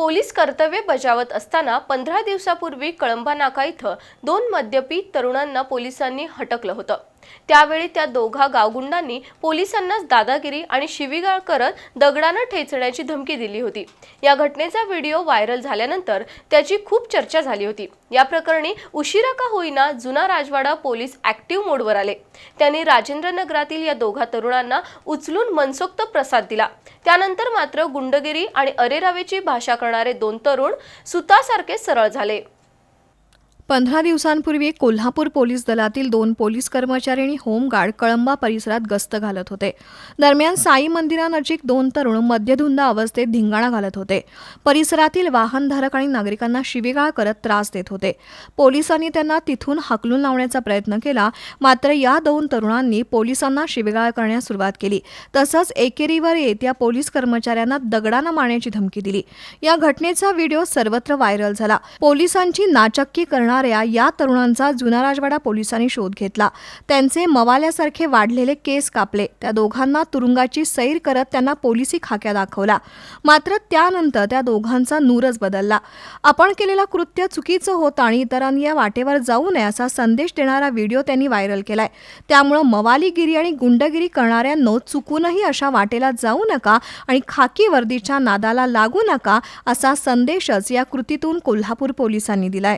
Police कर्तव्य बजावत असताना पंधरा दिवसापूर्वी कळंबा नाका इथं दोन मद्यपी तरुणांना पोलिसांनी हटकलं होतं. त्यावेळी त्या दोघा गावगुंडांनी पोलिसांनाच दादागिरी आणि शिवीगाळ करत दगडानं ठेचण्याची धमकी दिली होती. या घटनेचा व्हिडिओ व्हायरल झाल्यानंतर त्याची खूप चर्चा झाली होती. या प्रकरणी उशिरा का होईना जुना राजवाडा पोलीस ऍक्टिव्ह मोडवर आले. त्यांनी राजेंद्र नगरातील या दोघा तरुणांना उचलून मनसोक्त प्रसाद दिला. त्यानंतर मात्र गुंडगिरी आणि अरेरावेची भाषा करणारे दोन तरुण सुतासारखे सरळ झाले. पंधरा दिवसांपूर्वी कोल्हापूर पोलीस दलातील दोन पोलीस कर्मचारी आणि होमगार्ड कळंबा परिसरात गस्त घालत होते. दरम्यान साई मंदिरानजीक दोन तरुण मद्यधुंद अवस्थेत धिंगाणा घालत होते. परिसरातील वाहनधारक आणि नागरिकांना शिवीगाळ करत त्रास देत होते. पोलिसांनी त्यांना तिथून हाकलून लावण्याचा प्रयत्न केला मात्र या दोन तरुणांनी पोलिसांना शिवीगाळ करण्यास सुरुवात केली. तसंच एकेरीवर येत या पोलीस कर्मचाऱ्यांना दगडानं मारण्याची धमकी दिली. या घटनेचा व्हिडिओ सर्वत्र व्हायरल झाला. पोलिसांची नाचक्की करणार करणाऱ्या या तरुणांचा जुना राजवाडा पोलिसांनी शोध घेतला. त्यांचे मवाल्यासारखे वाढलेले केस कापले. त्या दोघांना तुरुंगाची सैर करत त्यांना पोलिसी खाक्या दाखवला. मात्र त्यानंतर त्या दोघांचा नूरच बदलला. आपण केलेला कृत्य चुकीचं होतं आणि इतरांनी या वाटेवर जाऊ नये असा संदेश देणारा व्हिडिओ त्यांनी व्हायरल केलाय. त्यामुळं मवालीगिरी आणि गुंडगिरी करणाऱ्यांनो चुकूनही अशा वाटेला जाऊ नका आणि खाकी वर्दीच्या नादाला लागू नका असा संदेशच या कृतीतून कोल्हापूर पोलिसांनी दिलाय.